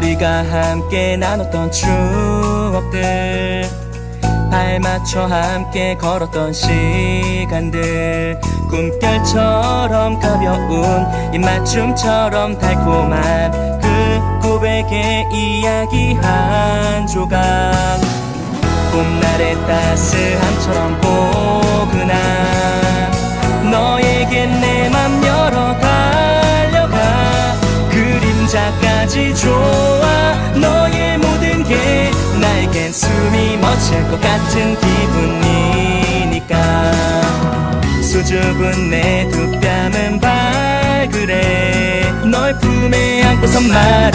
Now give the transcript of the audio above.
함께 나눴던 추억들 발 맞춰 함께 걸었던 시간들 꿈결처럼 가벼운 입맞춤처럼 달콤한 그 고백의 이야기 한 조각. 봄날의 따스함처럼 그림자까지 좋아. 너의 모든 게 나에겐 숨이 멎을 것 같은 기분이니까. 수줍은 내 두 뺨은 발그레 널 품에 안고선 말